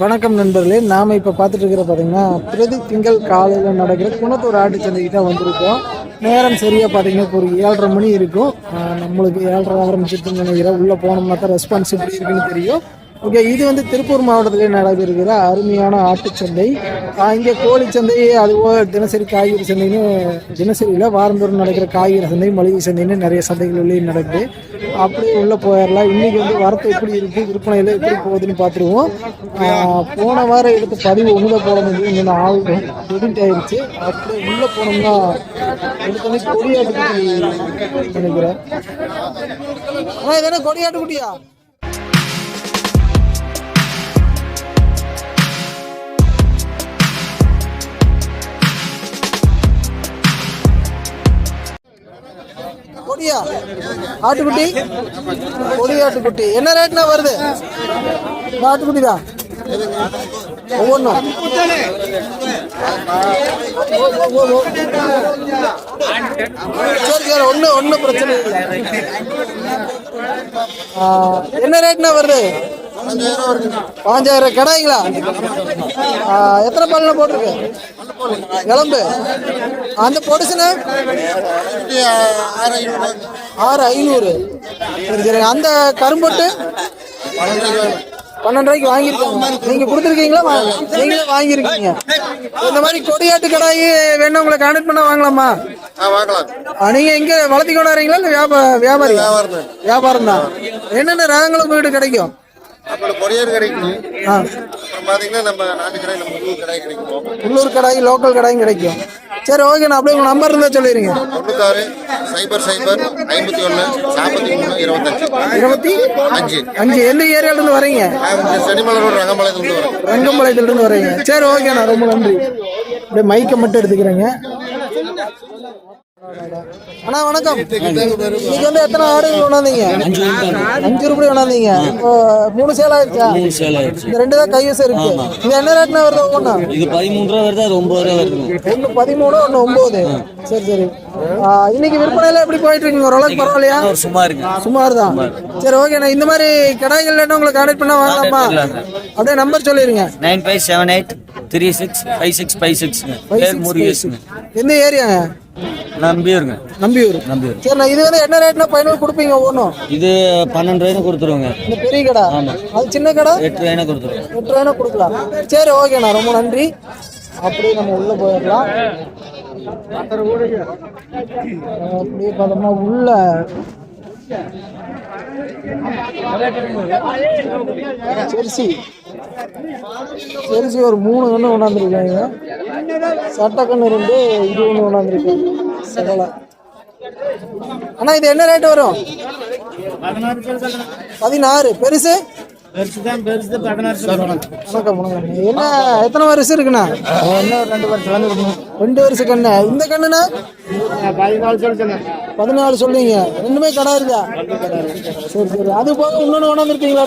வணக்கம் நண்பர்களே நாம் இப்போ பார்த்துட்டு இருக்கிற பார்த்தீங்கன்னா பிரதி திங்கள் காலையில் நடக்கிற குணத்தூர் ஆட்டு சந்தைக்கு தான் வந்திருக்கோம். நேரம் சரியாக பார்த்தீங்கன்னா ஒரு ஏழரை மணி இருக்கும். நம்மளுக்கு ஏழரை ஆரம்பிச்சிட்டு நினைக்கிறேன். உள்ளே போனோம்னா தான் ரெஸ்பான்ஸ் எப்படி இருக்குன்னு தெரியும். ஓகே இது வந்து திருப்பூர் மாவட்டத்திலே நடைபெறுகிற அருமையான ஆட்டுச்சந்தை இங்கே கோழி சந்தை அதுபோல் தினசரி காய்கறி சந்தைன்னு தினசரியில் வாரந்தோறும் நடக்கிற காய்கறி சந்தை மளிகை சந்தைன்னு நிறைய சந்தைகள் உள்ளே நடக்குது. அப்படியே உள்ளே போயிடலாம் இன்றைக்கி வந்து வரத்து எப்படி இருக்குது விற்பனையில் எப்படி போகுதுன்னு பார்த்துருவோம். போன வாரம் எடுத்து பதிவு ஒன்றுல போட முடியும் இன்னும் ஆகும் எடிட் ஆயிடுச்சு அப்படியே உள்ளே போனோம்னா எடுத்தோடனே கொடியாட்டு நினைக்கிறேன். ஆனால் இது என்ன கொடியாட்டு கொடியா ஆட்டுக்குட்டி? கொடி ஆட்டுக்குட்டி. என்ன ரேட்னா வருது? ஆட்டுக்குட்டி தான். ஒவ்வொன்றும். சரி ஒன்றும் ஒன்றும் பிரச்சனை இல்லை. என்ன ரேட்னா வருது? பாஞ்சாயிரம் கடாய்ங்களா எத்தனை பல்ல போட்டிருக்கு? கிளம்பு அந்த பொடிசுனா? ஆறு ஐநூறு. சரி சரி. அந்த கரும்பொட்டு? பன்னெண்டு ரூபாய்க்கு வாங்கியிருக்காங்க. நீங்க கொடுத்துருக்கீங்களா? நீங்களே வாங்கியிருக்கீங்க. இந்த மாதிரி கொடியாட்டு கடாய் வேணும் உங்களை கான்டாக்ட் பண்ண வாங்கலாமா? நீங்க எங்க வளர்த்தி கொண்டாடுறீங்களா இல்ல வியாபா வியாபாரி வியாபாரம் தான் என்னென்ன ரகங்கள் உங்ககிட்ட கிடைக்கும்? அப்புறம் கொரியர் கிடைக்கும் அப்புறம் பாத்தீங்கன்னா நம்ம நாட்டு கடை நம்ம கடை கிடைக்கும். உள்ளூர் கடாய் லோக்கல் கடாயும் கிடைக்கும். சரி ஓகே நான் அப்படியே உங்க நம்பர் இருந்தா சொல்லிடுங்க. தொண்ணூத்தாறு சைபர் சைபர் ஐம்பத்தி ஒன்று நாற்பத்தி மூணு இருபத்தஞ்சு. இருபத்தி அஞ்சு. அஞ்சு. எந்த ஏரியால இருந்து வரீங்க? செடிமலை ரோடு ரங்கம்பாளையத்துல வரோம் ரங்கம்பாளையத்துல இருந்து வரீங்க. சரி ஓகேண்ணா ரொம்ப நன்றி. அப்படியே மைக்கை மட்டும் எடுத்துக்கிறேங்க. அண்ணா வணக்கம். இன்னைக்கு வந்து எத்தனை ஆடு கொண்டாந்தீங்க? அஞ்சு ரூபாய் கொண்டாந்தீங்க. இப்போ மூணு சேல் ஆயிடுச்சா சேல் ஆயிடுச்சு இந்த ரெண்டு தான் கைவசம் இருக்கு. இது என்ன ரேட்னா வருது ஒவ்வொன்றா இது பதிமூணு ரூபா வருது அது ஒன்பது ரூபா வருதுங்க ஒன்று பதிமூணு ஒன்று ஒம்பது சரி சரி. இன்னைக்கு விற்பனையில எப்படி போயிட்டு இருக்கீங்க ஓரளவுக்கு பரவாயில்லையா? இருக்கு சுமார் தான். சரி ஓகேண்ணா இந்த மாதிரி கடாய்கள் வேணும் உங்களை கான்டாக்ட் பண்ணா வாங்கலாமா அப்படியே நம்பர் சொல்லிடுங்க nine five seven eight three six five six five முருகேஷுங்க. எந்த ஏரியாங்க? நம்பியூருங்க. நம்பியூர். நம்பியூர். சரிண்ணா இது வந்து என்ன ரேட்னா ஃபைனல் கொடுப்பீங்க ஒவ்வொன்றும்? இது பன்னெண்டு ரூபாய்னு கொடுத்துருவோங்க. இந்த பெரிய கடை? அது சின்ன கடை? எட்டு ரூபாய்னு கொடுத்துருவோம். எட்டு ரூபாய்னா கொடுக்கலாம். சரி ஓகேண்ணா ரொம்ப நன்றி. அப்படியே நம்ம உள்ள போயிடலாம். அப்படியே பார்த்தோம்னா உள்ள செரிசி. ஜெர்சி ஒரு மூணு கண்ணு கொண்டாந்துருக்காங்க சட்டை கண்ணு ரெண்டு இது ஒன்று கொண்டாந்துருக்காங்க சகலை. அண்ணா இது என்ன ரேட்டு வரும்? பதினாறு. பெருசு. என்ன எத்தனை வருஷம் இருக்குண்ணா? ரெண்டு வருஷம். ரெண்டு வருஷம். கண்ணு? இந்த கண்ணுண்ணா? பதினாலு சொல்றீங்க. ரெண்டுமே கடை இருக்கா? சரி சரி. அது போக இன்னொன்று இருக்கு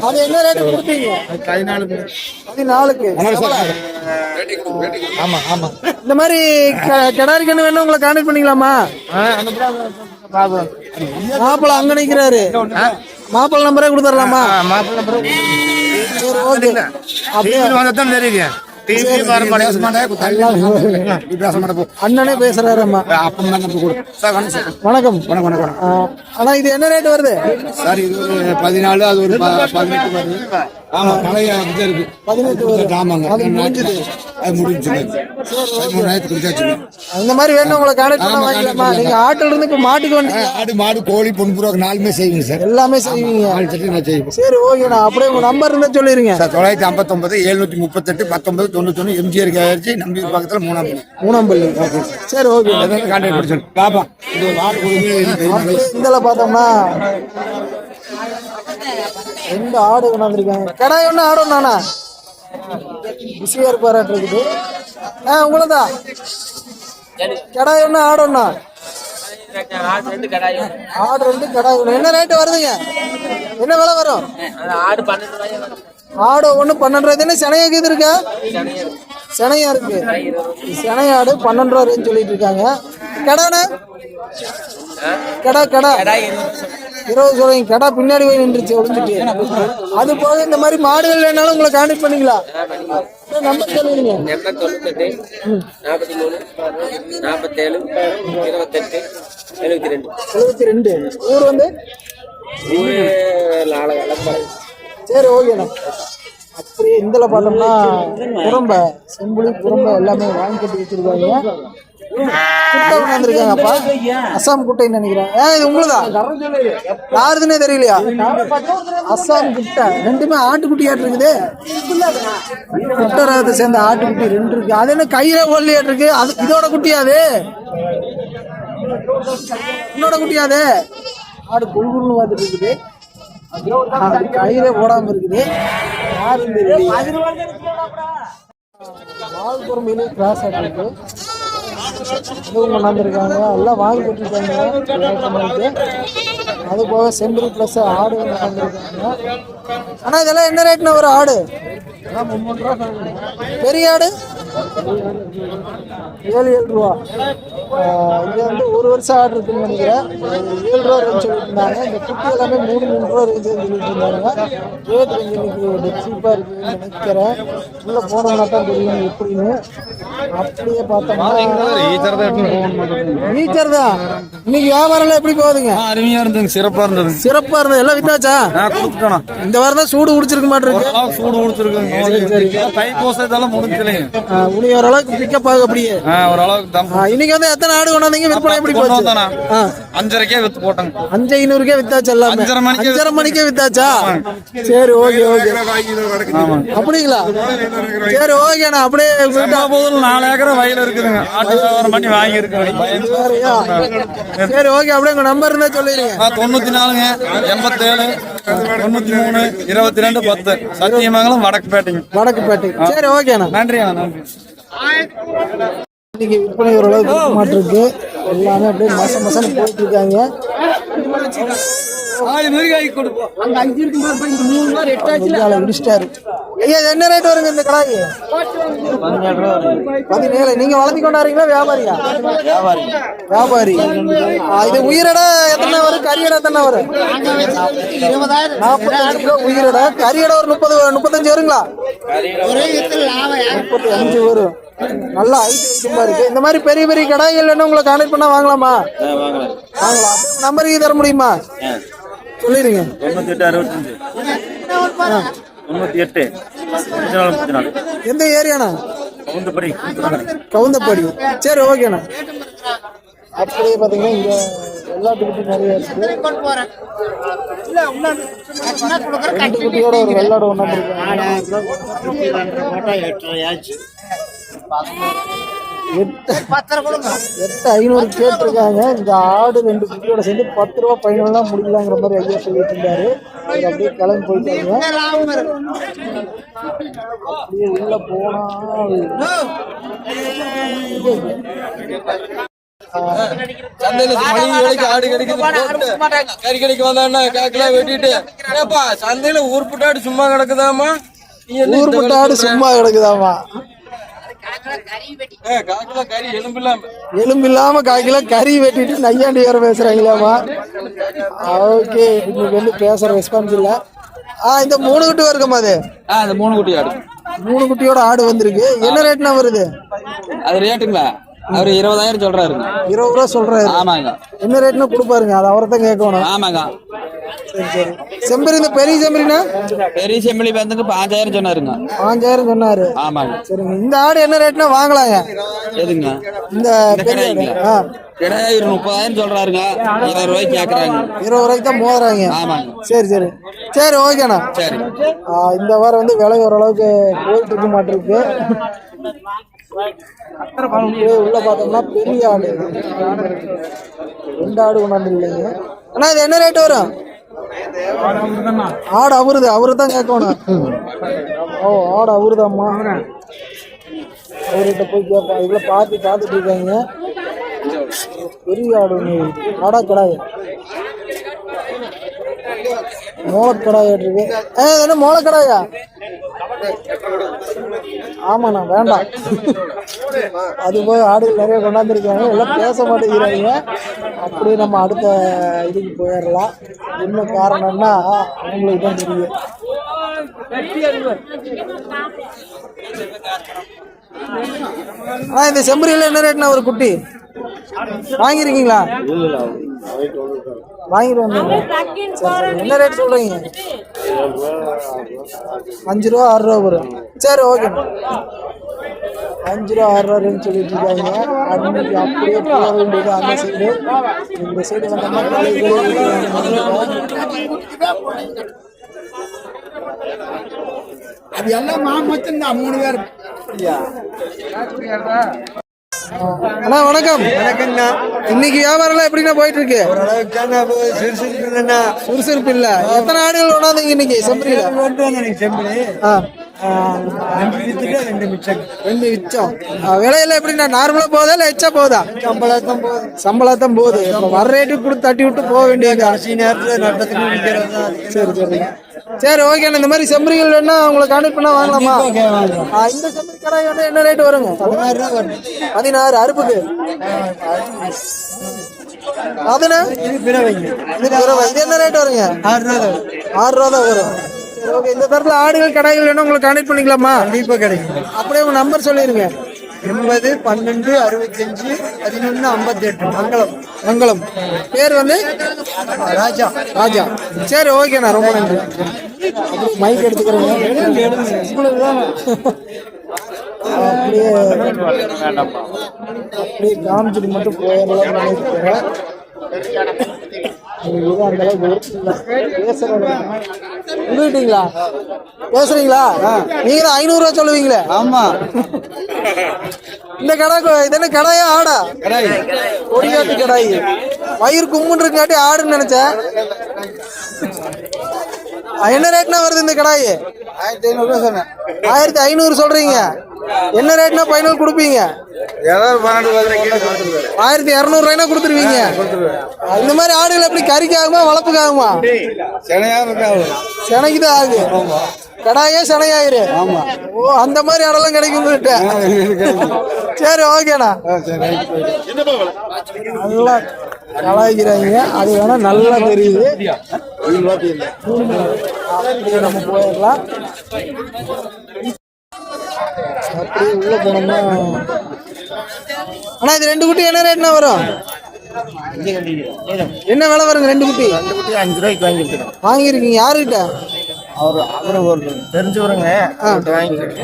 அது என்ன ரேட்டு கொடுத்தீங்க? பதினாலுக்கு. ஆமா ஆமா. இந்த மாதிரி க- கிடாரி கண்ணு வேணும் உங்களை கான்டாக்ட் பண்ணிக்கலாமா? மாப்பிள்ள அங்க நிக்கிறாரு. மாப்பிள்ள நம்பரே கொடுத்துடலாமா சரி ஓகே. அப்படியே. அண்ணனே பேசுறாரும்மா. வணக்கம் ஆ, அண்ணா இது என்ன ரேட் வருது? சார் இது பதினாலு அது ஒரு பதினெட்டு வருது. ஆமா பழைய இது இருக்கு. பதினெட்டு ஆமாங்க அது முடிஞ்சது. அது முடிஞ்சுங்க பதிமூணாயிரத்து கொடுத்தாச்சுங்க இந்த மாதிரி வேணும் உங்களை கான்டாக்ட் பண்ண வாங்கிக்கலாமா? நீங்க ஆட்டுல இருந்து இப்ப மாட்டுக்கு வந்து ஆடு மாடு கோழி பொன்புறாக்கு நாலுமே செய்வீங்க சார். எல்லாமே செய்வீங்க. நான் செய்வோம் சரி ஓகேண்ணா அப்படியே உங்க நம்பர் இருந்தா சொல்லிருங்க. சார் தொள்ளாயிரத்தி ஐம்பத்தொன்பது எழுநூத்தி முப்பத்தெட்டு பத்தொன்பது தொண்ணூத்தொன்னு எம்ஜிஆர் ஆயிடுச்சு நம்பி பக்கத்தில் மூணாம் பள்ளி. மூணாம் பள்ளி. சரி. ஓகே கான்டாக்ட் பண்ணி சொல்லு பாப்பா இது ஒரு ஆடு கொடுங்க இதில் பார்த்தோம்னா ரெண்டு ஆடு கொண்டாந்துருக்காங்க கடாய் ஒன்று ஆடு ஒன்றாண்ணா பிஸியாக இருப்பாராட்டு இருக்குது. ஆ உங்களதா? கடாய் ஒன்று ஆடு ஒன்றா ஆடு ரெண்டு கடாய் ஒன்று என்ன ரேட்டு வருதுங்க? என்ன விலை வரும்? ஆடு ஒன்று பன்னெண்டு ரூபாய். தானே சினையாக இது இருக்கா? சினையா இருக்கு. சினை ஆடு பன்னெண்டு ரூபா ரேஞ்ச் சொல்லிட்டு இருக்காங்க கடாண்ணா. கடா கடா. இருபது சொல்றீங்க கடா பின்னாடி போய் நின்றுச்சு ஒளிஞ்சிட்டு. அது போக இந்த மாதிரி மாடுகள் வேணாலும் உங்களை கான்டாக்ட் பண்ணிக்கலாம் நம்பர் தொண்ணூத்தெட்டு நாற்பத்தி மூணு நாற்பத்தேழு இருபத்தெட்டு எழுபத்தி ரெண்டு. எழுபத்தி ரெண்டு. ஊர் வந்து? ஊரு விளம்பரம் சரி ஓகேண்ணா. அப்படியே இதில் பார்த்தோம்னா குரம்ப செம்புளி குரம்ப எல்லாமே வாங்கி கட்டி வச்சிருக்காங்க. குட்டை கொண்டாந்துருக்காங்கப்பா அஸ்ஸாம் குட்டைன்னு நினைக்கிறேன். ஏ இது உங்களுதா? யாருதுன்னே தெரியலையா? அஸ்ஸாம் குட்டை ரெண்டுமே ஆட்டுக்குட்டியாட்டு இருக்குது குட்டை ரகத்தை சேர்ந்த ஆட்டுக்குட்டி ரெண்டு இருக்கு. அது என்ன கையில ஒல்லியாட்டு இருக்கு அது இதோட குட்டியா அது இன்னோட குட்டியா அது ஆடு குழுகுன்னு இருக்குது. அது கையில போடாம இருக்குது. யாரும் தெரியல கிராஸ் ஆகிருக்கு இதுவும் கொண்டாந்துருக்காங்க எல்லாம் வாங்கி கொடுத்துருக்காங்க. அது போக செம்பரி ப்ளஸ் ஆடு கொண்டாந்துருக்காங்க ஆனால் இதெல்லாம் என்ன ரேட்னா ஒரு ஆடு? பெரிய ஆடு? ஏழு ஏழு ரூபா. இது வந்து ஒரு வருஷம் ஆடு இருக்குன்னு நினைக்கிறேன். ஏழு ரூபா ரேஞ்ச் சொல்லிட்டு இருந்தாங்க இந்த குட்டி எல்லாமே மூணு மூணு ரூபா ரேஞ்ச் சொல்லிட்டு இருந்தாங்க ரேட் கொஞ்சம் இன்னைக்கு சீப்பாக இருக்குன்னு நினைக்கிறேன். உள்ளே போனோம்னா தான் தெரியும் எப்படின்னு. அப்படியே பார்த்தோம்னா ஈச்சர் தான். இன்னைக்கு வியாபாரம்லாம் எப்படி போகுதுங்க? அருமையா இருந்ததுங்க. சிறப்பா இருந்தது. சிறப்பா இருந்தது. எல்லாம் வித்தாச்சா? நான் கொடுத்துட்டேனா இந்த வாரம் தான் சூடு குடிச்சிருக்க மாட்டிருக்கு. சூடு கொடுத்துருக்குங்க தை போசத்தெல்லாம் முடிஞ்சலைங்க உனி ஓரளவுக்கு பிக்கப் ஆகும் அப்படியே. ஓரளவுக்கு இன்னைக்கு வந்து எத்தனை ஆடு கொண்டாந்தீங்க விற்பனை எப்படி போச்சு? வந்தானா ஆ, அஞ்சரைக்கே வித்து போட்டாங்க அஞ்சு ஐநூறுக்கே வித்தாச்சு எல்லாமே. அஞ்சரை மணிக்கே அஞ்சரை மணிக்கே வித்தாச்சா? சரி ஓகே ஓகே. அப்படிங்களா? சரி ஓகேண்ணா அப்படியே போதும் நாலு ஏக்கரை வயல் இருக்குதுங்க. ஆட்டு வியாபாரம் பண்ணி வாங்கி இருக்கிறேன் சரியா? சரி ஓகே அப்படியே உங்க நம்பர் இருந்தா சொல்லிடுங்க. தொண்ணூத்தி நாலுங்க எண்பத்தேழு தொண்ணூத்தி மூணு இருபத்தி ரெண்டு பத்து. சத்தியமங்கலம் வடக்குப்பேட்டைங்க. வடக்குப்பேட்டை. சரி ஓகேண்ணா நன்றி அண்ணா நன்றி. இன்னைக்கு விற்பனை ஓரளவுக்கு மாட்டிருக்கு. எல்லாமே அப்படியே மாசம் மாசம் போயிட்டு இருக்காங்க ஐயால இடிச்சிட்டாரு ஐயா என்ன ரேட் வருங்க இந்த கடாய் பதினேழு. நீங்க வளர்த்தி கொண்டாடுறீங்களா வியாபாரியா? வியாபாரி. ஆ, இது உயிரடை எத்தனை வரும்? கரியடை எத்தனை வரும்? நாற்பத்தஞ்சு கிலோ உயிரடை கரியடை ஒரு முப்பது முப்பத்தஞ்சு வருங்களா? முப்பத்தி அஞ்சு வரும். நல்ல ஐட்டு ஐட்டமா இருக்கு. இந்த மாதிரி பெரிய பெரிய கடாய்கள் வேணும் உங்களை கான்டாக்ட் பண்ணா வாங்கலாமா? வாங்கலாம். நம்பர் தர முடியுமா? சொல்லிடுங்க. தொண்ணூத்தி எட்டு. முப்பத்தி நாலு முப்பத்தி நாலு எந்த ஏரியாண்ணா? கவுந்தப்படி கவுந்தப்பாடி சரி ஓகேண்ணா. அப்படியே பார்த்தீங்கன்னா இங்கே வெள்ளாட்டு குட்டி நிறைய இருக்கு. ரெண்டு குட்டியோட ஒரு வெள்ளாடு ஒன்று எட்டு எட்டு ஐநூறு கேட்டிருக்காங்க. இந்த ஆடு ரெண்டு குட்டியோட சேர்ந்து பத்து ரூபா பதினொன்றுலாம் முடிக்கலாங்கிற மாதிரி ஐயா சொல்லிட்டு இருந்தாரு அப்படியே கிளம்பி போயிட்டாங்க. அப்படியே உள்ள போனா சந்தையில வேலைக்கு ஆடு கிடைக்குது கறி கடைக்கு வந்தான்னா காக்கெல்லாம் வெட்டிட்டு. ஏப்பா சந்தையில ஊர்புட்ட ஆடு சும்மா கிடக்குதாமா நீ என்ன இந்த ஊர்பட்ட ஆடு சும்மா கிடக்குதாமா எலும்பு இல்லாம கால் கிலோ கறி வெட்டிட்டு நையாண்டி வேற பேசுறாங்களாமா? ஓகே இன்னைக்கு வந்து பேசுற ரெஸ்பான்ஸ் இல்ல. ஆ இந்த மூணு குட்டி வருக்கமா அது. ஆ அந்த மூணு குட்டி ஆடு. மூணு குட்டியோட ஆடு வந்திருக்கு. என்ன ரேட்னா வருது? அது ரேட்டுங்களா அவரு இருபதாயிரம் சொல்றாருங்க இருபது ரூபா சொல்றாரு. ஆமாங்க. என்ன ரேட்னா கொடுப்பாருங்க. அது அவரை தான் கேட்கணும். ஆமாங்க. சரி சரி. செம்பரி இந்த பெரிய செம்பரினா? பெரிய செம்மலி பேந்துக்கு பாஞ்சாயிரம் சொன்னாருங்க. பாஞ்சாயிரம் சொன்னாரு. ஆமாங்க. சரிங்க. இந்த ஆடு என்ன ரேட்னா வாங்கலாங்க. எதுங்க? இந்த பெரிய? ஆ. கிடையாது முப்பதாயிரம் சொல்றாருங்க. இருபது ரூபாய்க்கு கேக்குறாங்க. இருபது ரூபாய்க்கு தான் மோதுறாங்க. ஆமாங்க. சரி சரி. சரி ஓகேண்ணா சரி. இந்த வாரம் வந்து விலை ஓரளவுக்கு போயிட்டு இருக்க மாட்டிருக்கு. உள்ள பார்த்தோம்னா பெரிய ஆடு. ரெண்டு ஆடு கொண்டாந்து இல்லைங்க அண்ணா இது என்ன ரேட் வரும்? ஆடு அவருது அவரு தான் கேட்கணும். ஓ ஆடு அவருதாம்மா. அவர்கிட்ட போய் கேட்பா இதுல பார்த்து பார்த்துட்டு இருக்காங்க. பெரிய ஆடு ஒன்று ஆடா கிடாது மோளக்கடாய் இருக்கு ஏ என்ன மோளக்கடாயா? ஆமாண்ணா வேண்டாம். அது போய் ஆடுகள் நிறைய கொண்டாந்துருக்காங்க. எல்லாம் பேச மாட்டேங்கிறாங்க. அப்படியே நம்ம அடுத்த இதுக்கு போயிடலாம். என்ன காரணம்னா அவங்களுக்கு தான் தெரியும். ஆ இந்த செம்பரியில் என்ன ரேட்னா ஒரு குட்டி? வாங்கியிருக்கீங்களா? வாங்கிட்டு வந்தீங்க என்ன ரேட் சொல்றீங்க? அஞ்சு ரூபா ஆறு ரூபா வரும். சரி ஓகே அஞ்சு ரூபா ஆறு ரூபா ரேஞ்ச் சொல்லிட்டு இருக்காங்க. அன்னைக்கு அப்படியே போக வேண்டியது அந்த சைடு இந்த சைடு வந்தோம்னா அது எல்லாம் மா மட்டும்தான் மூணு பேர். அண்ணா வணக்கம். வணக்கம்ண்ணா இன்னைக்கு வியாபாரம்லாம் எப்படிண்ணா போயிட்டு இருக்கு ஓரளவுக்கு தானே சிறுசிருக்குண்ணா சுறுசுறுப்பு இல்ல. எத்தனை ஆடுகள் கொண்டாந்தீங்க இன்னைக்கு? செம்பரியில கொண்டு வந்தேன் எனக்கு செம்பு ஆ. ரெண்டு மிச்சம் ரெண்டு மிச்சம் ஆ, விலையெல்லாம் எப்படிண்ணா நார்மலா போதா இல்லை எச்சா போதா சம்பளத்தான் போகுது சம்பளத்தான் போகுது இப்போ வர ரேட்டுக்கு கொடுத்து தட்டி விட்டு போக வேண்டியது கடைசி நேரத்தில் நட்டத்துக்கு விற்கிறது சரி சரிங்க சரி ஓகே இந்த மாதிரி செம்பரிகள் வேணா உங்களை கான்டெக்ட் பண்ணா வாங்கலாமா இந்த செம்பரி கடாய் வந்து என்ன ரேட் வருங்க பதினாறு ரூபா வருது பதினாறு அறுப்புக்கு அதுண்ணா இது பிறவைங்க இது இருபது. இது என்ன ரேட் வருங்க ஆறு ரூபா வரும் ஆறு ரூபா தான் வரும் ஓகே இந்த தரத்துல ஆடுகள் கடாய்கள் வேணா உங்களை கான்டெக்ட் பண்ணிக்கலாமா? கண்டிப்பாக கிடைக்கும். அப்படியே உங்க நம்பர் சொல்லிருங்க. எண்பது பன்னெண்டு அறுபத்தஞ்சு பதினொன்று ஐம்பத்தெட்டு மங்களம். மங்களம். பேர் வந்து? ராஜா. ராஜா. சரி ஓகேண்ணா ரொம்ப நன்றி. மைக் எடுத்துக்கிறேங்க. அப்படியே அப்படியே காமிச்சிட்டு மட்டும் போயிடலாம் நினைக்கிறேன். உங்களுக்கு அந்த அளவுக்கு பேசுறீங்களா? நீங்க தான் ஐநூறுரூவா சொல்லுவீங்களே. ஆமா. இந்த கடை இது என்ன கடையா ஆடா? கொடியாட்டு கடாய். வயிறு கும்முன்னு இருக்காட்டி ஆடுன்னு நினைச்சேன். என்ன ரேட்னா வருது இந்த கடாய்? ஆயிரத்தி ஐநூறுரூவா சொன்னேன். ஆயிரத்தி ஐநூறு சொல்றீங்க. என்ன ரேட்னா ஃபைனல் கொடுப்பீங்க? ஆயிரத்தி இரநூறுவாய்னா கொடுத்துருவீங்க. ஆ, இந்த மாதிரி ஆடுகள் எப்படி கறிக்கு ஆகுமா வளர்ப்புக்கு ஆகுமா சென்னையாக இருக்காது செனைக்கு தான் ஆகு. கடாயே செனையாயிரு. ஆமா. ஓ அந்த மாதிரி ஆடெல்லாம் கிடைக்கும் சரி ஓகேண்ணா. நல்லா கலாய்க்கிறாங்க. அது வேணா நல்லா தெரியுது. நம்ம போயிடலாம். அப்படியே உள்ள போனோம்னா. அண்ணா இது ரெண்டு குட்டி என்ன ரேட்னா வரும்? என்ன விலை வருங்க ரெண்டு குட்டி? அஞ்சு ரூபாய்க்கு வாங்கியிருக்கிறோம். வாங்கியிருக்கீங்க யாருக்கிட்ட? அவர் அவர் ஒரு தெரிஞ்சவருங்க.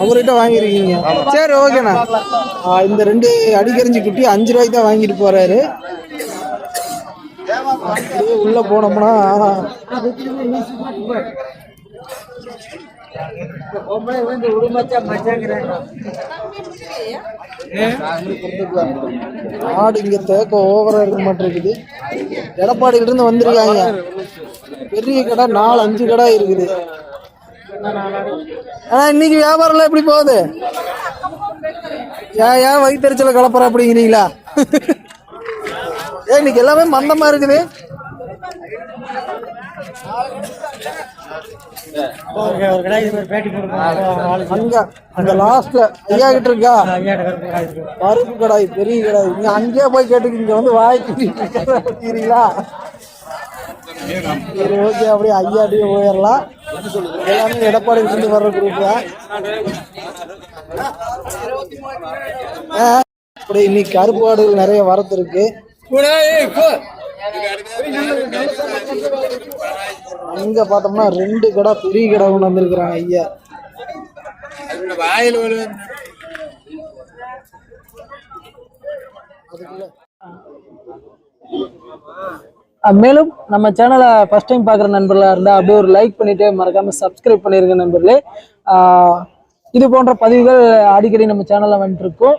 அவர்கிட்ட வாங்கியிருக்கீங்க. சரி ஓகேண்ணா. இந்த ரெண்டு அடிக்கரிஞ்சி குட்டி அஞ்சு ரூபாய்க்கு தான் வாங்கிட்டு போறாரு. அப்படியே உள்ள போனோம்னா ஆடு இங்க தேக்கம் ஓவரா இருக்க மாட்டிருக்குது எடப்பாடியில இருந்து வந்திருக்காங்க. பெரிய கடை நாலு அஞ்சு கடை இருக்குது. ஆனா இன்னைக்கு வியாபாரம்லாம் எப்படி போகுது? ஏன் ஏன் வயிற்றுச்சல கலப்புற அப்படிங்கிறீங்களா? ஏன் இன்னைக்கு எல்லாமே மந்தமா இருக்குது. அங்க அங்க லாஸ்ட்ல ஐயா கிட்ட இருக்கா? பருப்பு கடாய் பெரிய கடாய். நீங்க அங்கேயே போய் கேட்டு இங்க வந்து வாய்க்கிறீங்களா சரி ஓகே அப்படியே ஐயாட்டியே போயிடலாம். எல்லாமே எடப்பாடியில இருந்து வர்ற குரூப் அப்படியே இன்னைக்கு கருப்பு ஆடுகள் நிறைய வரத்து இருக்கு. அங்க பார்த்தோம்னா ரெண்டு கடை பெரிய கடை கொண்டு வந்திருக்கிறாங்க ஐயா. வாயில் மேலும் நம்ம சேனலை ஃபஸ்ட் டைம் பார்க்குற நண்பர்களாக இருந்தால் அப்படியே ஒரு லைக் பண்ணிவிட்டு மறக்காம சப்ஸ்கிரைப் பண்ணியிருக்க நண்பர்களே. இது போன்ற பதிவுகள் அடிக்கடி நம்ம சேனலில் வந்துட்டுருக்கோம்